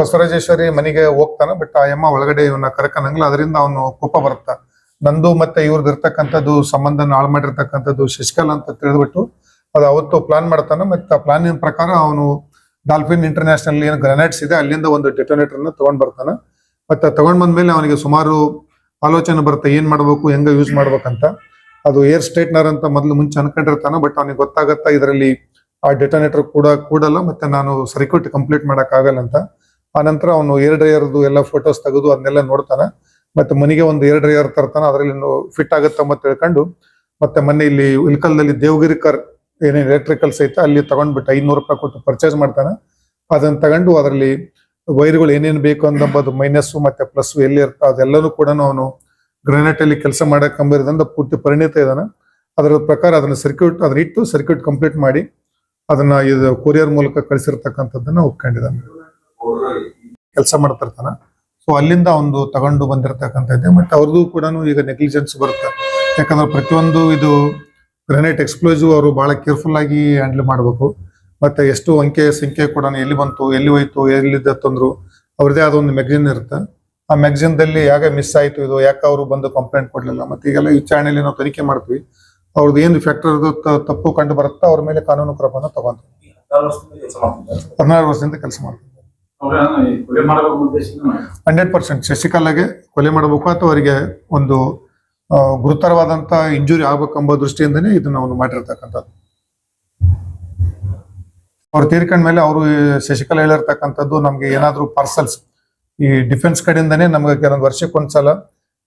ಬಸವರಾಜೇಶ್ವರಿ ಮನೆಗೆ ಹೋಗ್ತಾನೆ ಬಟ್ ಆ ಯಮ್ಮ ಒಳಗಡೆ ಇವನ್ನ ಕರ್ಕನಂಗಿಲ್ಲ ಅದರಿಂದ ಅವನು ಕೋಪ ಬರುತ್ತ. ನಂದು ಮತ್ತೆ ಇವ್ರದ್ದು ಇರ್ತಕ್ಕಂಥದ್ದು ಸಂಬಂಧನ ಹಾಳು ಮಾಡಿರ್ತಕ್ಕಂಥದ್ದು ಶಶಿಕಲ್ ಅಂತ ತಿಳಿದ್ಬಿಟ್ಟು ಅದು ಅವತ್ತು ಪ್ಲಾನ್ ಮಾಡ್ತಾನೆ ಮತ್ತೆ ಆ ಪ್ಲಾನಿನ ಪ್ರಕಾರ ಅವನು ಡಾಲ್ಫಿನ್ ಇಂಟರ್ನ್ಯಾಷನಲ್ ಏನು ಗ್ರನೇಟ್ಸ್ ಇದೆ, ಅಲ್ಲಿಂದ ಒಂದು ಡೆಟೋನೇಟರ್ನ ತಗೊಂಡ್ ಬರ್ತಾನ. ಮತ್ತೆ ತಗೊಂಡ್ ಬಂದ್ಮೇಲೆ ಅವನಿಗೆ ಸುಮಾರು ಆಲೋಚನೆ ಬರುತ್ತೆ, ಏನ್ ಮಾಡ್ಬೇಕು, ಹೆಂಗ ಯೂಸ್ ಮಾಡ್ಬೇಕಂತ. ಅದು ಏರ್ ಸ್ಟ್ರೈಟ್ನರ್ ಅಂತ ಮೊದಲು ಮುಂಚೆ ಅನ್ಕೊಂಡಿರ್ತಾನೆ ಬಟ್ ಅವನಿಗೆ ಗೊತ್ತಾಗತ್ತಾ ಇದರಲ್ಲಿ ಆ ಡೆಟೋನೇಟರ್ ಕೂಡ ಕೂಡಲ್ಲ, ಮತ್ತೆ ನಾನು ಸರ್ಕ್ಯೂಟ್ ಕಂಪ್ಲೀಟ್ ಮಾಡಕ್ ಆಗಲ್ಲ ಅಂತ. ಆ ನಂತರ ಅವನು ಏರ್ ಡ್ರೈಯರ್ದು ಎಲ್ಲ ಫೋಟೋಸ್ ತೆಗೆದು ಅದನ್ನೆಲ್ಲ ನೋಡ್ತಾನ. ಮತ್ತೆ ಮನೆಗೆ ಒಂದು ಏರ್ ಡ್ರೈಯರ್ ತರ್ತಾನ. ಅದರಲ್ಲಿ ಫಿಟ್ ಆಗುತ್ತ ಅಂತ ತಿಳ್ಕೊಂಡು ಮತ್ತೆ ಮೊನ್ನೆ ಇಲ್ಲಿ ಇಲ್ಕಲ್ದಲ್ಲಿ ದೇವಗಿರಿ ಕರ್ ಏನೇನು ಎಲೆಕ್ಟ್ರಿಕಲ್ಸ್ ಐತೆ ಅಲ್ಲಿ ತಗೊಂಡ್ಬಿಟ್ಟು ಐನೂರು ರೂಪಾಯಿ ಕೊಟ್ಟು ಪರ್ಚೇಸ್ ಮಾಡ್ತಾನೆ. ಅದನ್ನ ತಗೊಂಡು ಅದರಲ್ಲಿ ವೈರ್ಗಳು ಏನೇನು ಬೇಕು ಅನ್ನೋದು ಮೈನಸ್ ಮತ್ತೆ ಪ್ಲಸ್ ಎಲ್ಲಿ ಇರ್ತಾ ಅದೆಲ್ಲನೂ ಕೂಡ ಅವನು ಗ್ರಾನೈಟ್ ಅಲ್ಲಿ ಕೆಲಸ ಮಾಡಕ್ ಕಂಬಿರೋದ್ರಿಂದ ಪೂರ್ತಿ ಪರಿಣಿತ ಇದ್ದಾನೆ. ಅದರ ಪ್ರಕಾರ ಅದನ್ನ ಸರ್ಕ್ಯೂಟ್ ಅದನ್ನ ಇಟ್ಟು ಸರ್ಕ್ಯೂಟ್ ಕಂಪ್ಲೀಟ್ ಮಾಡಿ ಅದನ್ನ ಇದು ಕೊರಿಯರ್ ಮೂಲಕ ಕಳಿಸಿರ್ತಕ್ಕಂಥದ್ದನ್ನ ಒಪ್ಕೊಂಡಿದ್ದಾನೆ. ಕೆಲಸ ಮಾಡ್ತಿರ್ತಾನ. ಸೊ ಅಲ್ಲಿಂದ ಒಂದು ತಗೊಂಡು ಬಂದಿರತಕ್ಕಂಥದ್ದು ಮತ್ತೆ ಅವ್ರದ್ದು ಕೂಡ ಈಗ ನೆಗ್ಲಿಜೆನ್ಸ್ ಬರುತ್ತೆ. ಯಾಕಂದ್ರೆ ಪ್ರತಿಯೊಂದು ಇದು ಗ್ರಾನೈಟ್ ಎಕ್ಸ್ಪ್ಲೋಸಿವ್ ಅವರು ಬಹಳ ಕೇರ್ಫುಲ್ ಆಗಿ ಹ್ಯಾಂಡಲ್ ಮಾಡಬೇಕು. ಮತ್ತೆ ಎಷ್ಟು ಅಂಕೆ ಸಂಖ್ಯೆ ಕೂಡ ಎಲ್ಲಿ ಬಂತು ಎಲ್ಲಿ ಹೋಯ್ತು ಎಲ್ಲಿದ್ದ ತಂದ್ರು ಅವ್ರದೇ ಆದ ಒಂದು ಮ್ಯಾಗಝಿನ್ ಇರುತ್ತೆ. ಆ ಮ್ಯಾಗ್ಜಿನ್ ದಲ್ಲಿ ಯಾಕೆ ಮಿಸ್ ಆಯ್ತು ಇದು ಯಾಕೆ ಅವರು ಬಂದು ಕಂಪ್ಲೇಂಟ್ ಕೊಡಲಿಲ್ಲ? ಮತ್ತೆ ಈಗೆಲ್ಲ ವಿಚಾರಣೆಯಲ್ಲಿ ನಾವು ತನಿಖೆ ಮಾಡ್ತೀವಿ. ಅವ್ರದ್ದು ಏನು ಫ್ಯಾಕ್ಟರ್ ತಪ್ಪು ಕಂಡು ಬರುತ್ತಾ ಅವ್ರ ಮೇಲೆ ಕಾನೂನು ಕ್ರಮವನ್ನು ತಗೊಂತೀವಿ. ಹದಿನಾರು ವರ್ಷದಿಂದ ಕೆಲಸ ಮಾಡ್ತೀವಿ ಹಂಡ್ರೆಡ್ ಪರ್ಸೆಂಟ್ ಶಶಿಕಲಾಗೆ ಕೊಲೆ ಮಾಡಬೇಕು ಅಥವಾ ಅವರಿಗೆ ಒಂದು ಗುರುತರವಾದಂತ ಇಂಜುರಿ ಆಗ್ಬೇಕೆಂಬ ದೃಷ್ಟಿಯಿಂದನೇ ಇದನ್ನ ಒಂದು ಮಾಡಿರ್ತಕ್ಕಂಥದ್ದು. ಅವ್ರು ತೀರ್ಕೊಂಡ ಮೇಲೆ ಅವರು ಶಶಿಕಲಾ ಹೇಳಿರ್ತಕ್ಕಂಥದ್ದು ನಮ್ಗೆ ಏನಾದ್ರು ಪಾರ್ಸಲ್ಸ್ ಈ ಡಿಫೆನ್ಸ್ ಕಡೆಯಿಂದನೇ ನಮ್ಗೆ ಕೆಲವೊಂದು ವರ್ಷಕ್ಕೊಂದ್ಸಲ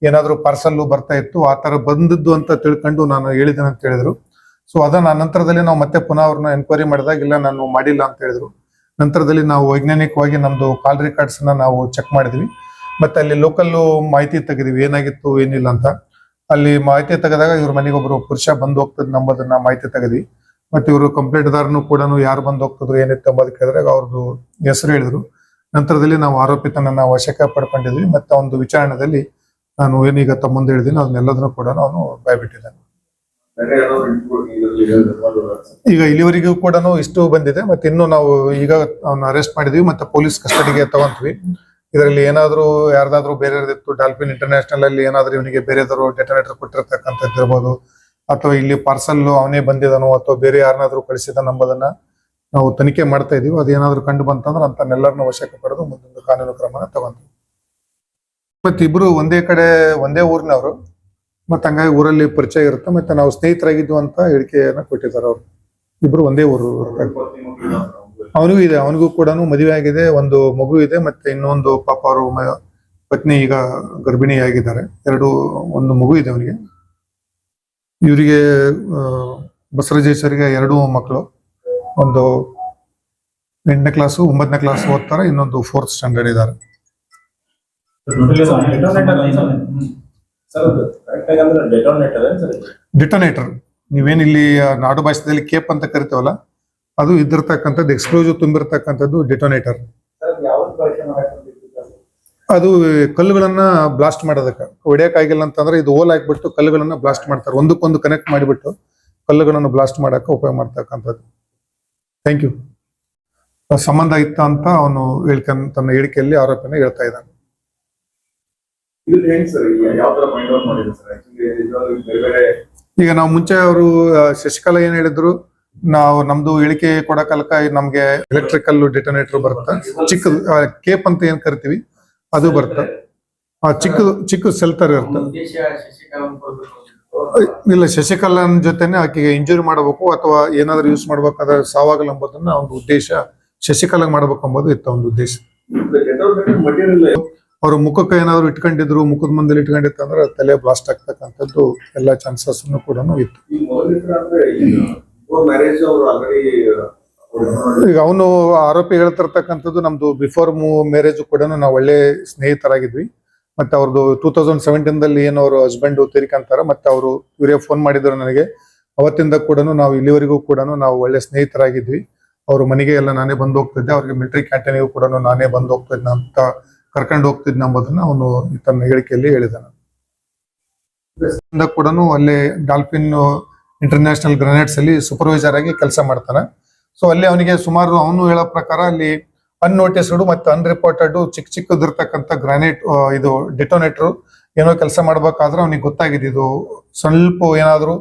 ಏನಾದ್ರೂ ಪಾರ್ಸಲ್ ಬರ್ತಾ ಇತ್ತು, ಆ ತರ ಬಂದದ್ದು ಅಂತ ತಿಳ್ಕೊಂಡು ನಾನು ಹೇಳಿದ್ದೇನೆ ಅಂತ ಹೇಳಿದ್ರು. ಸೊ ಅದನ್ನ ನಂತರದಲ್ಲಿ ನಾವು ಮತ್ತೆ ಪುನಃ ಅವ್ರನ್ನ ಎನ್ಕ್ವೈರಿ ಮಾಡಿದಾಗ, ಇಲ್ಲ, ನಾನು ಮಾಡಿಲ್ಲ ಅಂತ ಹೇಳಿದ್ರು. ನಂತರದಲ್ಲಿ ನಾವು ವೈಜ್ಞಾನಿಕವಾಗಿ ನಮ್ದು ಕಾಲ್ ರೆಕಾರ್ಡ್ಸ್ನ ನಾವು ಚೆಕ್ ಮಾಡಿದ್ವಿ. ಮತ್ತೆ ಅಲ್ಲಿ ಲೋಕಲ್ ಮಾಹಿತಿ ತೆಗೆದಿವಿ. ಏನಾಗಿತ್ತು, ಏನಿಲ್ಲ ಅಂತ. ಅಲ್ಲಿ ಮಾಹಿತಿ ತೆಗೆದಾಗ ಇವ್ರ ಮನೆಗೆ ಒಬ್ರು ಪುರುಷ ಬಂದು ಹೋಗ್ತದ ನಂಬೋದನ್ನ ಮಾಹಿತಿ ತೆಗೆದ್ವಿ. ಮತ್ತೆ ಇವರು ಕಂಪ್ಲೇಂಟ್ ದಾರನು ಕೂಡ ಯಾರು ಬಂದು ಹೋಗ್ತಿದ್ರು, ಏನಿತ್ತು ಎಂಬುದು ಕೇಳಿದಾಗ ಅವ್ರದ್ದು ಹೆಸರು ಹೇಳಿದ್ರು. ನಂತರದಲ್ಲಿ ನಾವು ಆರೋಪಿತನನ್ನ ವಶಕ್ಕೆ ಪಡ್ಕೊಂಡಿದ್ವಿ. ಮತ್ತೆ ಒಂದು ವಿಚಾರಣೆಯಲ್ಲಿ ನಾನು ಏನೀಗ ತಮ್ಮ ಮುಂದೆ ಹೇಳಿದೀನಿ ಅದನ್ನೆಲ್ಲದನ್ನು ಕೂಡ ಅವನು ಬಾಯ್ಬಿಟ್ಟಿದ್ದಾನೆ. ಈಗ ಇಲ್ಲಿವರೆಗೂ ಕೂಡ ಇಷ್ಟು ಬಂದಿದೆ, ಮತ್ತೆ ಇನ್ನು ನಾವು ಈಗ ಅವನ್ನ ಅರೆಸ್ಟ್ ಮಾಡಿದ್ವಿ, ಮತ್ತೆ ಪೊಲೀಸ್ ಕಸ್ಟಡಿಗೆ ತಗೊಂತೀವಿ. ಇದರಲ್ಲಿ ಏನಾದರೂ ಯಾರ್ದಾದ್ರೂ ಬೇರೆ ಇತ್ತು ಡಾಲ್ಫಿನ್ ಇಂಟರ್ನ್ಯಾಷನಲ್ ಅಲ್ಲಿ ಏನಾದ್ರೂ ಇವನಿಗೆ ಬೇರೆದಾದ್ರು ಡೆಟನೇಟರ್ ಕೊಟ್ಟಿರ್ತಕ್ಕಂಥದ್ದು ಇರ್ಬೋದು, ಅಥವಾ ಇಲ್ಲಿ ಪಾರ್ಸಲ್ ಅವನೇ ಬಂದಿದನು ಅಥವಾ ಬೇರೆ ಯಾರನ್ನಾದ್ರೂ ಕಳಿಸಿದ ಎಂಬುದನ್ನ ನಾವು ತನಿಖೆ ಮಾಡ್ತಾ ಇದೀವಿ. ಅದೇನಾದ್ರೂ ಕಂಡು ಬಂತಂದ್ರೆ ಅಂತನ್ನೆಲ್ಲರನ್ನ ವಶಕ್ಕೆ ಪಡೆದು ಮುಂದೊಂದು ಕಾನೂನು ಕ್ರಮನ ತಗೊಂತೀವಿ. ಮತ್ತಿಬ್ರು ಒಂದೇ ಕಡೆ, ಒಂದೇ ಊರಿನವರು ಮತ್ತೆ ಹಂಗಾಗಿ ಊರಲ್ಲಿ ಪರಿಚಯ ಇರುತ್ತೆ, ಮತ್ತೆ ನಾವು ಸ್ನೇಹಿತರಾಗಿದ್ದು ಅಂತ ಹೇಳಿಕೆಯನ್ನ ಕೊಟ್ಟಿದ್ದಾರೆ ಅವರು. ಇಬ್ರು ಒಂದೇ ಊರು. ಅವನಿಗೂ ಇದೆ, ಅವನಿಗೂ ಕೂಡ ಮದುವೆ ಆಗಿದೆ, ಒಂದು ಮಗು ಇದೆ, ಮತ್ತೆ ಇನ್ನೊಂದು ಪಾಪ ಅವರು ಪತ್ನಿ ಈಗ ಗರ್ಭಿಣಿ ಆಗಿದ್ದಾರೆ ಎರಡು, ಒಂದು ಮಗು ಇದೆ ಅವನಿಗೆ. ಇವರಿಗೆ ಬಸವರಾಜೇಶ್ವರಿಗೆ ಎರಡು ಮಕ್ಕಳು ಒಂದು ಎಂಟನೇ ಕ್ಲಾಸು, ಒಂಬತ್ತನೇ ಕ್ಲಾಸ್ ಓದ್ತಾರೆ, ಇನ್ನೊಂದು ಫೋರ್ತ್ ಸ್ಟ್ಯಾಂಡರ್ಡ್ ಇದ್ದಾರೆ. ಡೆಟೋನೇಟರ್ ನೀವೇನು ಡಿಟೊನೇಟರ್ ನೀವೇನ್ ಇಲ್ಲಿ ನಾಡು ಭಾಷೆದಲ್ಲಿ ಕೇಪ್ ಅಂತ ಕರಿತೇವಲ್ಲ ಅದು ಇದ್ದಿರ್ತಕ್ಕಂಥದ್ದು ಎಕ್ಸ್ಪ್ಲೋಸಿವ್ ತುಂಬಿರ್ತಕ್ಕಂಥದ್ದು ಡಿಟೋನೇಟರ್ ಅದು ಕಲ್ಲುಗಳನ್ನ ಬ್ಲಾಸ್ಟ್ ಮಾಡೋದಕ್ಕೆ. ಹೊಡಿಯಕ್ಕಾಗಿಲ್ಲ ಅಂತಂದ್ರೆ ಇದು ಓಲ್ ಹಾಕ್ಬಿಟ್ಟು ಕಲ್ಲುಗಳನ್ನ ಬ್ಲಾಸ್ಟ್ ಮಾಡ್ತಾರೆ. ಒಂದಕ್ಕೊಂದು ಕನೆಕ್ಟ್ ಮಾಡಿಬಿಟ್ಟು ಕಲ್ಲುಗಳನ್ನು ಬ್ಲಾಸ್ಟ್ ಮಾಡಕ್ಕೆ ಉಪಯೋಗ ಮಾಡ್ತಕ್ಕಂಥದ್ದು. ಥ್ಯಾಂಕ್ ಯು ಸಂಬಂಧ ಇತ್ತ ಅಂತ ಅವನು ಹೇಳ್ಕೊಂಡ್ ತನ್ನ ಹೇಳಿಕೆಯಲ್ಲಿ ಆರೋಪನ ಹೇಳ್ತಾ ಇದ್ದಾನೆ. ಇದು ಹೆಂಗ್ ಸರ್ ಯಾವ ತರ ಫೈಂಡ್ ಔಟ್ ಮಾಡಿದ್ರು ಸರ್? ಆಕ್ಚುಲಿ ಬೇರೆ ಬೇರೆ ಈಗ ನಾವು ಮುಂಚೆ ಅವರು ಶಶಿಕಲಾ ಏನ್ ಹೇಳಿದ್ರು ನಾವು ನಮ್ದು ಇಳಿಕೆ ಕೊಡಕಲ್ಕ ನಮ್ಗೆ ಎಲೆಕ್ಟ್ರಿಕಲ್ ಡಿಟನೇಟರ್ ಬರುತ್ತೆ? ಚಿಕ್ಕದು ಕೇಪ್ ಅಂತ ಏನ್ ಕರಿತೀವಿ ಅದು ಬರುತ್ತೆ? ಆ ಚಿಕ್ಕದು ಚಿಕ್ಕ ಸೆಲ್ತರ್ ಇರುತ್ತೆ? ಇಲ್ಲ ಶಶಿಕಲಾನ್ ಜೊತೆನೆ ಆಕೆಗೆ ಇಂಜುರಿ ಮಾಡಬೇಕು ಅಥವಾ ಏನಾದ್ರು ಯೂಸ್ ಮಾಡ್ಬೇಕಾದ್ರೆ ಸಾವಾಗಲ್ಲ ಎಂಬುದನ್ನ ಒಂದು ಉದ್ದೇಶ ಶಶಿಕಲಾಗ್ ಮಾಡ್ಬೇಕು ಎಂಬುದು ಇತ್ತ ಒಂದು ಉದ್ದೇಶ. ಅವ್ರ ಮುಖಕ್ಕೆ ಏನಾದ್ರು ಇಟ್ಕೊಂಡಿದ್ರು ಮುಖದ ಮುಂದೆ ಇಟ್ಕೊಂಡಿತ್ತು ಅಂದ್ರೆ ತಲೆ ಬ್ಲಾಸ್ಟ್ ಆಗ್ತಕ್ಕಂಥದ್ದು ಎಲ್ಲ ಚಾನ್ಸಸ್ ಕೂಡ ಇತ್ತು. ಈಗ ಅವನು ಆರೋಪಿ ಹೇಳ್ತಿರ್ತಕ್ಕಂಥದ್ದು ನಮ್ದು ಬಿಫೋರ್ ಮ್ಯಾರೇಜ್ ಕೂಡ ನಾವು ಒಳ್ಳೆ ಸ್ನೇಹಿತರಾಗಿದ್ವಿ. ಮತ್ತೆ ಅವ್ರದ್ದು ಟೂ ತೌಸಂಡ್ ಸೆವೆಂಟೀನ್ ದಲ್ಲಿ ಏನು ಅವರು ಹಸ್ಬೆಂಡ್ ತೀರ್ಕಂತಾರ ಮತ್ತೆ ಅವರು ಇವರೇ ಫೋನ್ ಮಾಡಿದ್ರು ನನಗೆ. ಅವತ್ತಿಂದ ಕೂಡ ನಾವು ಇಲ್ಲಿವರೆಗೂ ಕೂಡ ನಾವು ಒಳ್ಳೆ ಸ್ನೇಹಿತರಾಗಿದ್ವಿ. ಅವ್ರ ಮನೆಗೆ ಎಲ್ಲ ನಾನೇ ಬಂದು ಹೋಗ್ತಿದ್ದೆ ಅವ್ರಿಗೆ ಮಿಲಿಟರಿ ಕ್ಯಾಂಟೀನಿಗೂ ಕೂಡ ನಾನೇ ಬಂದು ಹೋಗ್ತಿದ್ದೆ ಅಂತ ಕರ್ಕೊಂಡು ಹೋಗ್ತಿದ್ನ ಎಂಬುದನ್ನ ಅವನು ತನ್ನ ಹೇಳಿಕೆಯಲ್ಲಿ ಹೇಳಿದಾನೆ. ಕೂಡ ಅಲ್ಲೇ ಡಾಲ್ಫಿನ್ ಇಂಟರ್ನ್ಯಾಷನಲ್ ಗ್ರನೇಡ್ಸ್ ಅಲ್ಲಿ ಸೂಪರ್ವೈಸರ್ ಆಗಿ ಕೆಲಸ ಮಾಡ್ತಾನೆ. ಸೊ ಅಲ್ಲಿ ಅವನಿಗೆ ಸುಮಾರು ಅವನು ಹೇಳೋ ಪ್ರಕಾರ ಅಲ್ಲಿ ಅನ್ನೋಟಿಸ್ಡ್ ಮತ್ತು ಅನ್ರಿಪೋರ್ಟೆಡ್ ಚಿಕ್ಕ ಚಿಕ್ಕದಿರ್ತಕ್ಕಂಥ ಗ್ರಾನೈಟ್ ಇದು ಡಿಟೋನೇಟರ್ ಏನೋ ಕೆಲಸ ಮಾಡ್ಬೇಕಾದ್ರೆ ಅವನಿಗೆ ಗೊತ್ತಾಗಿದೆ. ಇದು ಸ್ವಲ್ಪ ಏನಾದ್ರು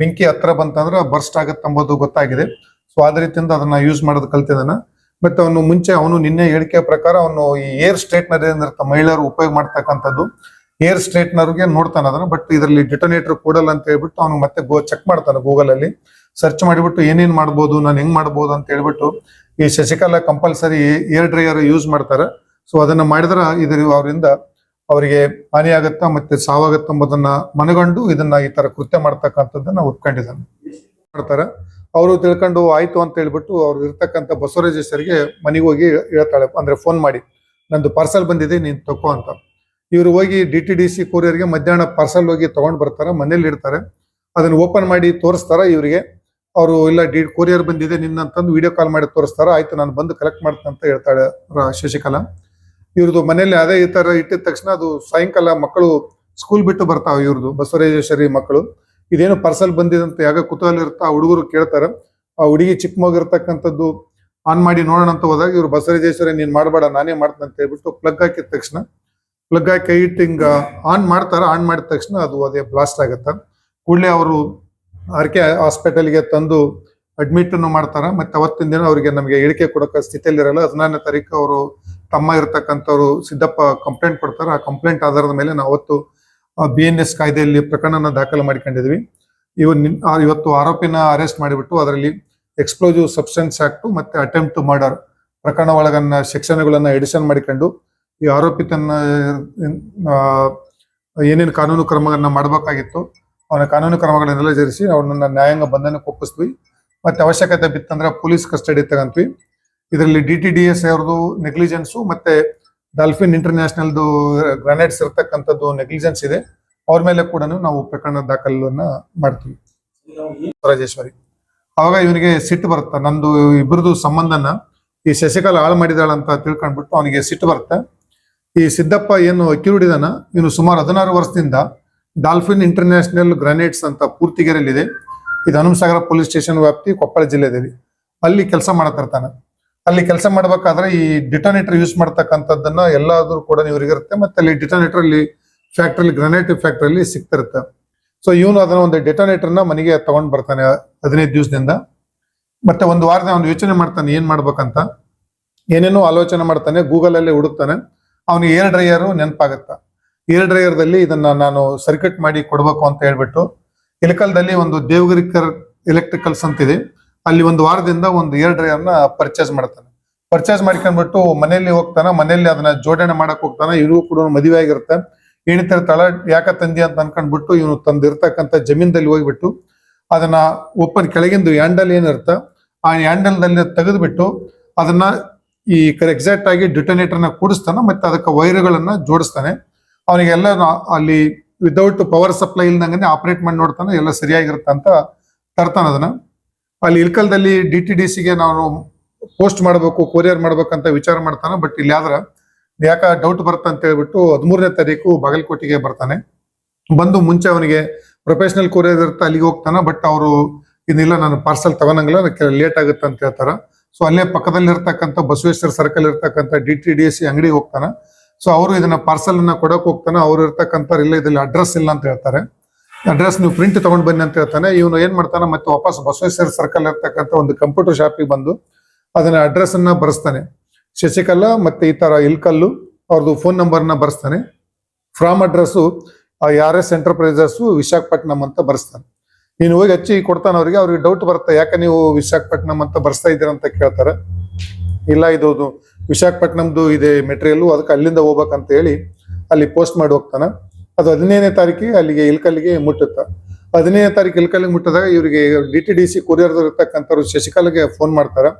ಬೆಂಕಿ ಹತ್ರ ಬಂತಂದ್ರೆ ಬರ್ಸ್ಟ್ ಆಗತ್ತೆ ಅಂಬೋದು ಗೊತ್ತಾಗಿದೆ. ಸೊ ಅದೇ ರೀತಿಯಿಂದ ಅದನ್ನ ಯೂಸ್ ಮಾಡೋದು ಕಲ್ತಿದ್ದಾನ. ಮತ್ತೆ ಅವನು ಮುಂಚೆ ಅವನು ನಿನ್ನೆ ಹೇಳಿಕೆ ಪ್ರಕಾರ ಅವನು ಈ ಏರ್ ಸ್ಟ್ರೇಟ್ನರ್ ಏನಿರುತ್ತೆ ಮಹಿಳೆಯರು ಉಪಯೋಗ ಮಾಡ್ತಕ್ಕಂಥದ್ದು. ಏರ್ ಸ್ಟ್ರೇಟ್ನರ್ಗೆ ನೋಡ್ತಾನೆ ಅದನ್ನ ಬಟ್ ಇದರಲ್ಲಿ ಡಿಟೋನೇಟರ್ ಕೊಡಲ್ಲ ಅಂತ ಹೇಳ್ಬಿಟ್ಟು ಅವನು ಮತ್ತೆ ಗೋ ಚೆಕ್ ಮಾಡ್ತಾನೆ ಗೂಗಲ್ ಅಲ್ಲಿ. ಸರ್ಚ್ ಮಾಡಿಬಿಟ್ಟು ಏನೇನ್ ಮಾಡ್ಬೋದು, ನಾನು ಹೆಂಗ್ ಮಾಡ್ಬೋದು ಅಂತ ಹೇಳ್ಬಿಟ್ಟು ಈ Shashikala compulsory air dryer use ಮಾಡ್ತಾರೆ. ಸೊ ಅದನ್ನ ಮಾಡಿದ್ರೆ ಇದ್ರ, ಅವರಿಂದ ಅವರಿಗೆ ಹಾನಿ ಆಗತ್ತಾ ಮತ್ತೆ ಸಾವಾಗತ್ತ ಎಂಬುದನ್ನ ಮನಗಂಡು ಇದನ್ನ ಈ ತರ ಕೃತ್ಯ ಮಾಡ್ತಕ್ಕಂಥದ್ದನ್ನ ಒಪ್ಕೊಂಡಿದ್ದಾನೆ. ಮಾಡ್ತಾರೆ. ಅವರು ತಿಳ್ಕೊಂಡು ಆಯ್ತು ಅಂತ ಹೇಳ್ಬಿಟ್ಟು ಅವ್ರು ಇರ್ತಕ್ಕಂಥ ಬಸವರಾಜೇಶ್ವರಿಗೆ ಮನೆಗೆ ಹೋಗಿ ಹೇಳ್ತಾಳೆ, ಅಂದ್ರೆ ಫೋನ್ ಮಾಡಿ, ನಂದು ಪಾರ್ಸಲ್ ಬಂದಿದೆ, ನೀನ್ ತಕೋ ಅಂತ. ಇವ್ರು ಹೋಗಿ ಡಿ ಟಿ ಡಿ ಸಿ ಕೊರಿಯರ್ಗೆ ಮಧ್ಯಾಹ್ನ ಪಾರ್ಸಲ್ ಹೋಗಿ ತಗೊಂಡ್ ಬರ್ತಾರೆ, ಮನೇಲಿ ಇಡ್ತಾರೆ ಅದನ್ನ ಓಪನ್ ಮಾಡಿ ತೋರಿಸ್ತಾರ ಇವರಿಗೆ. ಅವರು, ಇಲ್ಲ, ಡಿ ಕೊರಿಯರ್ ಬಂದಿದೆ ನಿನ್ನಂತಂದು ವಿಡಿಯೋ ಕಾಲ್ ಮಾಡಿ ತೋರಿಸ್ತಾರ, ಆಯ್ತು, ನಾನು ಬಂದು ಕಲೆಕ್ಟ್ ಮಾಡ್ತೀನಿ ಅಂತ ಹೇಳ್ತಾಳೆ ಶಶಿಕಲಾ. ಇವ್ರದ್ದು ಮನೇಲಿ ಅದೇ ಈ ತರ ಇಟ್ಟಿದ ತಕ್ಷಣ ಅದು ಸಾಯಂಕಾಲ ಮಕ್ಕಳು ಸ್ಕೂಲ್ ಬಿಟ್ಟು ಬರ್ತಾವ ಇವ್ರದ್ದು ಬಸವರಾಜೇಶ್ವರಿ ಮಕ್ಕಳು. ಇದೇನು ಪಾರ್ಸಲ್ ಬಂದಿದಂತ ಯಾಗ ಕುತೂಹಲ ಇರುತ್ತೆ ಆ ಹುಡುಗರು ಕೇಳ್ತಾರೆ. ಆ ಹುಡುಗಿ ಚಿಕ್ಕ ಮಗು ಇರ್ತಕ್ಕಂಥದ್ದು ಆನ್ ಮಾಡಿ ನೋಡೋಣ ಅಂತ ಹೋದಾಗ ಇವ್ರು ಬಸವರಾಜೇಶ್ವರಿ ನೀನ್ ಮಾಡಬೇಡ, ನಾನೇ ಮಾಡ್ತೀನಿ ಅಂತ ಹೇಳ್ಬಿಟ್ಟು ಪ್ಲಗ್ ಹಾಕಿದ ತಕ್ಷಣ ಪ್ಲಗ್ ಹಾಕಿ ಇಟ್ಟು ಹಿಂಗ ಆನ್ ಮಾಡ್ತಾರ. ಆನ್ ಮಾಡಿದ ತಕ್ಷಣ ಅದು ಅದೇ ಬ್ಲಾಸ್ಟ್ ಆಗತ್ತ. ಕೂಡಲೇ ಅವರು ಆರ್ ಕೆ ಹಾಸ್ಪಿಟಲ್ಗೆ ತಂದು ಅಡ್ಮಿಟ್ ಅನ್ನು ಮಾಡ್ತಾರ. ಮತ್ತೆ ಅವತ್ತಿನ ದಿನ ಅವರಿಗೆ ನಮಗೆ ಹೇಳಿಕೆ ಕೊಡಕ ಸ್ಥಿತಿಯಲ್ಲಿ ಇರಲ್ಲ. ಹದಿನಾರನೇ ತಾರೀಕು ಅವರು ತಮ್ಮ ಇರ್ತಕ್ಕಂಥವ್ರು ಸಿದ್ದಪ್ಪ ಕಂಪ್ಲೇಂಟ್ ಕೊಡ್ತಾರೆ. ಆ ಕಂಪ್ಲೇಂಟ್ ಆಧಾರದ ಮೇಲೆ ನಾವು ಅವತ್ತು ಬಿ ಎನ್ ಎಸ್ ಕಾಯ್ದೆಯಲ್ಲಿ ಪ್ರಕರಣನ ದಾಖಲು ಮಾಡಿಕೊಂಡಿದ್ವಿ. ಇವನ್ ಇವತ್ತು ಆರೋಪಿನ ಅರೆಸ್ಟ್ ಮಾಡಿಬಿಟ್ಟು ಅದರಲ್ಲಿ ಎಕ್ಸ್ಪ್ಲೋಸಿವ್ ಸಬ್ಸ್ಟೆನ್ಸ್ ಆಕ್ಟ್ ಮತ್ತೆ ಅಟೆಂಪ್ಟ್ ಟು ಮರ್ಡರ್ ಪ್ರಕರಣ ಒಳಗನ್ನ ಸೆಕ್ಷನ್ಗಳನ್ನ ಎಡಿಷನ್ ಮಾಡಿಕೊಂಡು ಈ ಆರೋಪಿ ತನ್ನ ಏನೇನು ಕಾನೂನು ಕ್ರಮಗಳನ್ನ ಮಾಡಬೇಕಾಗಿತ್ತು, ಅವನ ಕಾನೂನು ಕ್ರಮಗಳನ್ನೆಲ್ಲ ಜರಿಸಿ ಅವನನ್ನ ನ್ಯಾಯಾಂಗ ಬಂಧನಕ್ಕೆ ಒಪ್ಪಿಸ್ತೀವಿ ಮತ್ತೆ ಅವಶ್ಯಕತೆ ಬಿತ್ತಂದ್ರೆ ಪೊಲೀಸ್ ಕಸ್ಟಡಿ ತಗಂತೀವಿ. ಇದರಲ್ಲಿ ಡಿ ಟಿ ಡಿ ಎಸ್ ಅವ್ರದ್ದು ನೆಗ್ಲಿಜೆನ್ಸು ಮತ್ತೆ ಡಾಲ್ಫಿನ್ ಇಂಟರ್ನ್ಯಾಷನಲ್ದು ಗ್ರಾನೈಟ್ಸ್ ಇರ್ತಕ್ಕಂಥದ್ದು ನೆಗ್ಲಿಜೆನ್ಸ್ ಇದೆ. ಅವ್ರ ಮೇಲೆ ಕೂಡ ನಾವು ಪ್ರಕರಣ ದಾಖಲನ್ನ ಮಾಡ್ತೀವಿ. ರಾಜೇಶ್ವರಿ ಅವಾಗ ಇವನಿಗೆ ಸಿಟ್ಟು ಬರುತ್ತೆ? ನಂದು ಇಬ್ಬರದು ಸಂಬಂಧನ ಈ ಶಶಿಕಲಾ ಹಾಳು ಮಾಡಿದಾಳ ಅಂತ ತಿಳ್ಕೊಂಡ್ಬಿಟ್ಟು ಅವನಿಗೆ ಸಿಟ್ಟು ಬರುತ್ತೆ? ಈ ಸಿದ್ದಪ್ಪ ಏನು ಕಿರುಡಿದಾನ ಇವನು ಸುಮಾರು ಹದಿನಾರು ವರ್ಷದಿಂದ ಡಾಲ್ಫಿನ್ ಇಂಟರ್ನ್ಯಾಷನಲ್ ಗ್ರಾನೈಟ್ಸ್ ಅಂತ ಪೂರ್ತಿಗೆರೆಯಲ್ಲಿದೆ. ಇದು ಹನುಮಸಾಗರ ಪೊಲೀಸ್ ಸ್ಟೇಷನ್ ವ್ಯಾಪ್ತಿ ಕೊಪ್ಪಳ ಜಿಲ್ಲೆದಲ್ಲಿ ಅಲ್ಲಿ ಕೆಲಸ ಮಾಡತಿರ್ತಾನೆ ಅಲ್ಲಿ ಕೆಲಸ ಮಾಡ್ಬೇಕಾದ್ರೆ ಈ ಡಿಟೋನೇಟರ್ ಯೂಸ್ ಮಾಡ್ತಕ್ಕಂಥದ್ದನ್ನ ಎಲ್ಲಾದ್ರೂ ಕೂಡ ಇವ್ರಿಗಿರುತ್ತೆ ಮತ್ತೆ ಅಲ್ಲಿ ಡಿಟೋನೇಟರ್ ಅಲ್ಲಿ ಫ್ಯಾಕ್ಟ್ರಿ ಫ್ಯಾಕ್ಟರಿ ಫ್ಯಾಕ್ಟ್ರಿಯಲ್ಲಿ ಸಿಗ್ತಿರುತ್ತೆ. ಸೊ ಇವನು ಅದನ್ನ ಒಂದು ಡೆಟೋನೇಟರ್ನ ಮನೆಗೆ ತಗೊಂಡ್ ಬರ್ತಾನೆ ಹದಿನೈದು ದಿವಸದಿಂದ. ಮತ್ತೆ ಒಂದು ವಾರದ ಅವನು ಯೋಚನೆ ಮಾಡ್ತಾನೆ, ಏನ್ ಮಾಡ್ಬೇಕಂತ. ಏನೇನೋ ಆಲೋಚನೆ ಮಾಡ್ತಾನೆ ಗೂಗಲ್ ಅಲ್ಲಿ ಹುಡುಕ್ತಾನೆ. ಅವನಿಗೆ ಏರ್ ಡ್ರೈಯರ್ ನೆನಪಾಗತ್ತ? ಏರ್ ಡ್ರೈಯರ್ದಲ್ಲಿ ಇದನ್ನ ನಾನು ಸರ್ಕ್ಯೂಟ್ ಮಾಡಿ ಕೊಡ್ಬೇಕು ಅಂತ ಹೇಳ್ಬಿಟ್ಟು, ಇಲಕಲ್ದಲ್ಲಿ ಒಂದು ದೇವಗರಿಕರ್ ಎಲೆಕ್ಟ್ರಿಕಲ್ಸ್ ಅಂತಿದೆ. ಅಲ್ಲಿ ಒಂದು ವಾರದಿಂದ ಒಂದು ಏರ್ ಡ್ರೈಯರ್ನ ಪರ್ಚೇಸ್ ಮಾಡ್ತಾನೆ. ಪರ್ಚೇಸ್ ಮಾಡ್ಕೊಂಡ್ಬಿಟ್ಟು ಮನೆಯಲ್ಲಿ ಹೋಗ್ತಾನೆ, ಮನೆಯಲ್ಲಿ ಅದನ್ನ ಜೋಡಣೆ ಮಾಡಕ್ ಹೋಗ್ತಾನೆ ಇವರು ಕೂಡ ಮದುವೆ ಆಗಿರುತ್ತೆ. ಏನಿತಿರ್ತಾಳ ಯಾಕ ತಂದಿ ಅಂತ ಅನ್ಕೊಂಡ್ಬಿಟ್ಟು ಇವನು ತಂದಿರ್ತಕ್ಕಂಥ ಜಮೀನ್ದಲ್ಲಿ ಹೋಗ್ಬಿಟ್ಟು ಅದನ್ನ ಓಪನ್ ಕೆಳಗಿಂದ ಹ್ಯಾಂಡಲ್ ಏನಿರುತ್ತೆ, ಆ ಹ್ಯಾಂಡಲ್ದಲ್ಲಿ ತೆಗೆದ್ಬಿಟ್ಟು ಅದನ್ನ ಈ ಎಕ್ಸಾಕ್ಟ್ ಆಗಿ ಡಿಟನೇಟರ್ನ ಕೂಡಿಸ್ತಾನೆ, ಮತ್ತೆ ಅದಕ್ಕೆ ವೈರ್ಗಳನ್ನ ಜೋಡಿಸ್ತಾನೆ. ಅವನಿಗೆಲ್ಲ ಅಲ್ಲಿ ವಿದೌಟ್ ಪವರ್ ಸಪ್ಲೈ ಇಲ್ದಂಗೆ ಆಪರೇಟ್ ಮಾಡಿ ನೋಡ್ತಾನೆ, ಎಲ್ಲ ಸರಿಯಾಗಿರುತ್ತೆ ಅಂತ ತರ್ತಾನೆ ಅದನ್ನ. ಅಲ್ಲಿ ಇಳ್ಕಲ್ದಲ್ಲಿ ಡಿ ಟಿ ಡಿ ಸಿಗೆ ನಾವು ಪೋಸ್ಟ್ ಮಾಡಬೇಕು, ಕೊರಿಯರ್ ಮಾಡ್ಬೇಕಂತ ವಿಚಾರ ಮಾಡ್ತಾನೆ, ಬಟ್ ಇಲ್ಲಿ ಆದ್ರ ಯಾಕ ಡೌಟ್ ಬರ್ತಾ ಅಂತ ಹೇಳ್ಬಿಟ್ಟು ಹದಿಮೂರನೇ ತಾರೀಕು ಬಾಗಲಕೋಟೆಗೆ ಬರ್ತಾನೆ. ಬಂದು ಮುಂಚೆ ಅವನಿಗೆ ಪ್ರೊಫೆಷನಲ್ ಕೊರಿಯರ್ ಇರುತ್ತೆ ಅಲ್ಲಿಗೆ ಹೋಗ್ತಾನೆ, ಬಟ್ ಅವರು ಇನ್ನಿಲ್ಲ, ನಾನು ಪಾರ್ಸಲ್ ತಗೊಳಂಗಿಲ್ಲ ಲೇಟ್ ಆಗುತ್ತೆ ಅಂತ ಹೇಳ್ತಾರ. ಸೊ ಅಲ್ಲೇ ಪಕ್ಕದಲ್ಲಿ ಇರ್ತಕ್ಕಂಥ ಬಸವೇಶ್ವರ ಸರ್ಕಲ್ ಇರ್ತಕ್ಕಂಥ ಡಿ ಟಿ ಡಿ ಸಿ ಅಂಗಡಿಗೆ ಹೋಗ್ತಾನೆ. ಸೊ ಅವರು ಇದನ್ನ ಪಾರ್ಸಲ್ ಅನ್ನ ಕೊಡಕ್ ಹೋಗ್ತಾನೆ, ಅವ್ರು ಇರ್ತಕ್ಕಂಥ ಇಲ್ಲ, ಇದ್ರಲ್ಲಿ ಅಡ್ರೆಸ್ ಇಲ್ಲ ಅಂತ ಹೇಳ್ತಾರೆ. ಅಡ್ರೆಸ್ ನೀವು ಪ್ರಿಂಟ್ ತಗೊಂಡ್ ಬನ್ನಿ ಅಂತ ಹೇಳ್ತಾನೆ. ಇವನು ಏನ್ ಮಾಡ್ತಾನೆ, ಮತ್ತೆ ವಾಪಸ್ ಬಸವೇಶ್ವರ ಸರ್ಕಲ್ ಇರ್ತಕ್ಕಂಥ ಒಂದು ಕಂಪ್ಯೂಟರ್ ಶಾಪಿಗೆ ಬಂದು ಅದನ್ನ ಅಡ್ರೆಸ್ ಅನ್ನ ಬರೆಸ್ತಾನೆ. ಶಶಿಕಲಾ ಮತ್ತೆ ಈ ತರ ಇಲ್ಕಲ್ಲು ಅವ್ರದ್ದು ಫೋನ್ ನಂಬರ್ನ ಬರ್ಸ್ತಾನೆ. From address R S enterprises Visakhapatnam ಅಂತ ಬರ್ಸ್ತಾನೆ. ನೀನು ಹೋಗಿ ಹಚ್ಚಿ ಕೊಡ್ತಾನೆ ಅವರಿಗೆ, ಅವ್ರಿಗೆ ಡೌಟ್ ಬರುತ್ತೆ, ಯಾಕೆ ನೀವು ವಿಶಾಖಪಟ್ಟಣಂ ಅಂತ ಬರ್ಸ್ತಾ ಇದ್ದೀರಾ ಅಂತ ಕೇಳ್ತಾರೆ. ಇಲ್ಲ, ಇದು ಇದು ವಿಶಾಖಪಟ್ಟಣಂದು ಇದೆ ಮೆಟೀರಿಯಲ್ ಅದಕ್ಕೆ ಅಲ್ಲಿಂದ ಹೋಗ್ಬೇಕಂತ ಹೇಳಿ ಅಲ್ಲಿ ಪೋಸ್ಟ್ ಮಾಡಿ ಹೋಗ್ತಾನೆ. ಅದು ಹದಿನೈದನೇ ತಾರೀಕಿಗೆ ಅಲ್ಲಿಗೆ ಇಲ್ಕಲ್ಲಿಗೆ ಮುಟ್ಟುತ್ತ. ಹದಿನೈದನೇ ತಾರೀಕು ಇಲ್ಕಲ್ಲಿಗೆ ಮುಟ್ಟಿದಾಗ ಇವರಿಗೆ D T D C courier ಇರ್ತಕ್ಕಂಥವ್ರು ಶಶಿಕಲಾಗೆ ಫೋನ್ ಮಾಡ್ತಾರೆ.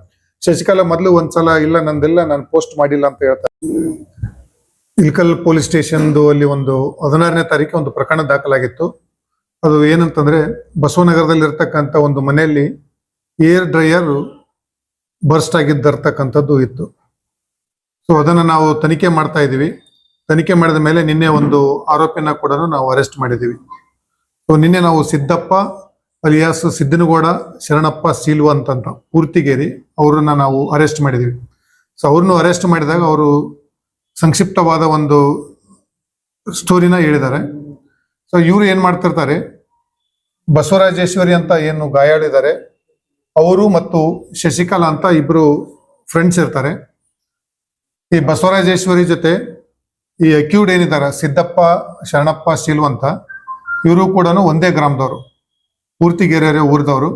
ಶಶಿಕಲಾ ಮೊದಲು ಒಂದ್ಸಲ, ಇಲ್ಲ, ನಂದೆಲ್ಲ, ನಾನು ಪೋಸ್ಟ್ ಮಾಡಿಲ್ಲ ಅಂತ ಹೇಳ್ತಾರೆ. ಇಲ್ಕಲ್ ಪೊಲೀಸ್ ಸ್ಟೇಷನ್ದು ಅಲ್ಲಿ ಒಂದು ಹದಿನಾರನೇ ತಾರೀಕು ಒಂದು ಪ್ರಕರಣ ದಾಖಲಾಗಿತ್ತು. ಅದು ಏನಂತಂದ್ರೆ ಬಸವನಗರದಲ್ಲಿ ಇರ್ತಕ್ಕಂಥ ಒಂದು ಮನೆಯಲ್ಲಿ ಏರ್ ಡ್ರೈಯರ್ ಬರ್ಸ್ಟ್ ಆಗಿದ್ದರ್ತಕ್ಕಂಥದ್ದು ಇತ್ತು. ಸೊ ಅದನ್ನ ನಾವು ತನಿಖೆ ಮಾಡ್ತಾ ಇದೀವಿ ತನಿಖೆ ಮಾಡಿದ ಮೇಲೆ ನಿನ್ನೆ ಒಂದು ಆರೋಪಿಯನ್ನ ಕೂಡ ನಾವು ಅರೆಸ್ಟ್ ಮಾಡಿದೀವಿ ಸೊ ನಿನ್ನೆ ನಾವು ಸಿದ್ದಪ್ಪ ಅಲಿಯಾಸ್ ಸಿದ್ದನಗೌಡ ಶರಣಪ್ಪ ಸೀಲ್ವ ಅಂತಂತ ಪೂರ್ತಿಗೇರಿ ಅವರನ್ನ ನಾವು ಅರೆಸ್ಟ್ ಮಾಡಿದೀವಿ ಸೊ ಅವ್ರನ್ನು ಅರೆಸ್ಟ್ ಮಾಡಿದಾಗ ಅವರು ಸಂಕ್ಷಿಪ್ತವಾದ ಒಂದು ಸ್ಟೋರಿನ ಹೇಳಿದ್ದಾರೆ. ಸೊ ಇವರು ಏನು ಮಾಡ್ತಿರ್ತಾರೆ? ಬಸವರಾಜೇಶ್ವರಿ ಅಂತ ಏನು ಗಾಯಾಳಿದ್ದಾರೆ ಅವರು ಮತ್ತು ಶಶಿಕಲಾ ಅಂತ ಇಬ್ರು ಫ್ರೆಂಡ್ಸ್ ಇರ್ತಾರೆ. ಈ ಬಸವರಾಜೇಶ್ವರಿ ಜೊತೆ ಈ ಅಕ್ಯೂಡ್ ಏನಿದ್ದಾರೆ ಸಿದ್ದಪ್ಪ, ಶರಣಪ್ಪ ಶಿಲ್ವಂತ ಇವರು ಕೂಡ ಒಂದೇ ಗ್ರಾಮದವರು. ಪೂರ್ತಿಗೆರೆ ಊರದವರು.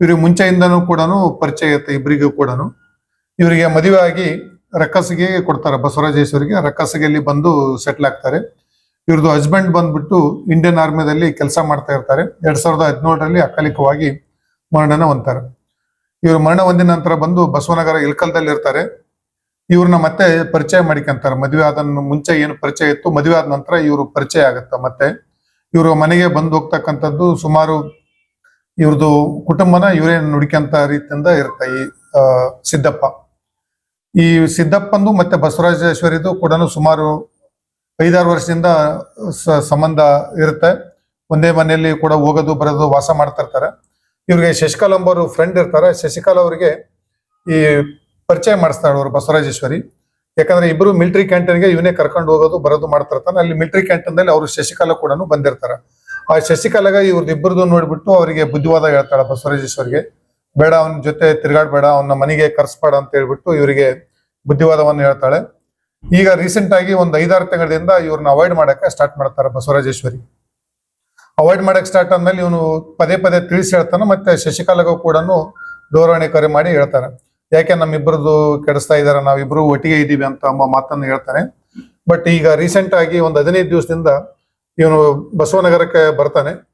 ಇವ್ರಿಗೆ ಮುಂಚೆಯಿಂದನೂ ಕೂಡ ಪರಿಚಯ ಇರುತ್ತೆ ಇಬ್ಬರಿಗೂ ಕೂಡ ಇವರಿಗೆ ಮದುವೆ ಆಗಿ ರಕ್ಕಸಿಗೆ ಕೊಡ್ತಾರೆ, ಬಸವರಾಜೇಶ್ವರಿಗೆ. ರಕ್ಕಸಿಗೆಯಲ್ಲಿ ಬಂದು ಸೆಟ್ಲ್ ಆಗ್ತಾರೆ. ಇವ್ರದ್ದು ಹಸ್ಬೆಂಡ್ ಬಂದ್ಬಿಟ್ಟು ಇಂಡಿಯನ್ ಆರ್ಮಿದಲ್ಲಿ ಕೆಲಸ ಮಾಡ್ತಾ ಇರ್ತಾರೆ. ಎರಡ್ ಸಾವಿರದ ಹದಿನೇಳರಲ್ಲಿ ಅಕಾಲಿಕವಾಗಿ ಮರಣನ ಹೊಂತಾರೆ ಇವರು ಮರಣ ಹೊಂದಿದ ನಂತರ ಬಂದು ಬಸವನಗರ ಇಲ್ಕಲ್ದಲ್ಲಿ ಇರ್ತಾರೆ ಇವ್ರನ್ನ ಮತ್ತೆ ಪರಿಚಯ ಮಾಡಿಕೊಂತಾರೆ. ಮದುವೆ ಆದ ಮುಂಚೆ ಏನು ಪರಿಚಯ ಇತ್ತು, ಮದುವೆ ಆದ ನಂತರ ಇವರು ಪರಿಚಯ ಆಗುತ್ತೆ. ಮತ್ತೆ ಇವರು ಮನೆಗೆ ಬಂದು ಹೋಗ್ತಕ್ಕಂಥದ್ದು ಸುಮಾರು ಇವ್ರದ್ದು ಕುಟುಂಬನ ಇವರೇ ನುಡಿಕೊಂತ ರೀತಿಯಿಂದ ಇರುತ್ತೆ ಈ ಸಿದ್ದಪ್ಪ. ಈ ಸಿದ್ದಪ್ಪಂದು ಮತ್ತೆ ಬಸವರಾಜೇಶ್ವರಿದು ಕೂಡ ಸುಮಾರು ಐದಾರು ವರ್ಷದಿಂದ ಸಂಬಂಧ ಇರುತ್ತೆ. ಒಂದೇ ಮನೆಯಲ್ಲಿ ಕೂಡ ಹೋಗೋದು, ಬರೋದು, ವಾಸ ಮಾಡ್ತಾ ಇರ್ತಾರೆ. ಇವ್ರಿಗೆ ಶಶಿಕಲಾ ಫ್ರೆಂಡ್ ಇರ್ತಾರೆ. ಶಶಿಕಲಾ ಅವರಿಗೆ ಈ ಪರಿಚಯ ಮಾಡಿಸ್ತಾಳೆ ಅವರು ಬಸವರಾಜೇಶ್ವರಿ. ಯಾಕಂದ್ರೆ ಇಬ್ಬರು ಮಿಲಿಟರಿ ಕ್ಯಾಂಟೀನ್ಗೆ ಇವನೇ ಕರ್ಕೊಂಡು ಹೋಗೋದು, ಬರೋದು ಮಾಡ್ತಿರ್ತಾನೆ ಅಲ್ಲಿ ಮಿಲಿಟರಿ ಕ್ಯಾಂಟೀನ್ದಲ್ಲಿ ಅವರು ಶಶಿಕಲಾ ಕೂಡ ಬಂದಿರ್ತಾರೆ. ಆ ಶಶಿಕಲಾಗ ಇವ್ರದ್ದು ಇಬ್ಬರದು ನೋಡ್ಬಿಟ್ಟು ಅವರಿಗೆ ಬುದ್ಧಿವಾದ ಹೇಳ್ತಾಳೆ ಬಸವರಾಜೇಶ್ವರಿಗೆ. ಬೇಡ, ಅವನ ಜೊತೆ ತಿರುಗಾಡಬೇಡ, ಅವನ ಮನೆಗೆ ಕರ್ಸ್ಬೇಡ ಅಂತ ಹೇಳ್ಬಿಟ್ಟು ಇವರಿಗೆ ಬುದ್ಧಿವಾದವನ್ನು ಹೇಳ್ತಾಳೆ. ಈಗ ರೀಸೆಂಟ್ ಆಗಿ ಒಂದು ಐದಾರು ತಿಂಗಳಿಂದ ಇವ್ರನ್ನ ಅವಾಯ್ಡ್ ಮಾಡಕ್ಕೆ ಸ್ಟಾರ್ಟ್ ಮಾಡ್ತಾರೆ ಬಸವರಾಜೇಶ್ವರಿ. ಅವಾಯ್ಡ್ ಮಾಡಕ್ ಸ್ಟಾರ್ಟ್ ಆದ್ಮೇಲೆ ಇವನು ಪದೇ ಪದೇ ತಿಳಿಸಿ ಹೇಳ್ತಾನೆ, ಮತ್ತೆ ಶಶಿಕಲಾಗೂ ಕೂಡ ದೂರವಾಣಿ ಕರೆ ಮಾಡಿ ಹೇಳ್ತಾನೆ. ಯಾಕೆ ನಮ್ಮಿಬ್ಬರದು ಕೆಡಿಸ್ತಾ ಇದಾರೆ, ನಾವಿಬ್ರು ಒಟ್ಟಿಗೆ ಇದ್ದೀವಿ ಅಂತ ಅಮ್ಮ ಮಾತನ್ನು ಹೇಳ್ತಾನೆ. ಬಟ್ ಈಗ ರೀಸೆಂಟ್ ಆಗಿ ಒಂದು ಹದಿನೈದು ದಿವಸದಿಂದ ಇವನು ಬಸವನಗರಕ್ಕೆ ಬರ್ತಾನೆ.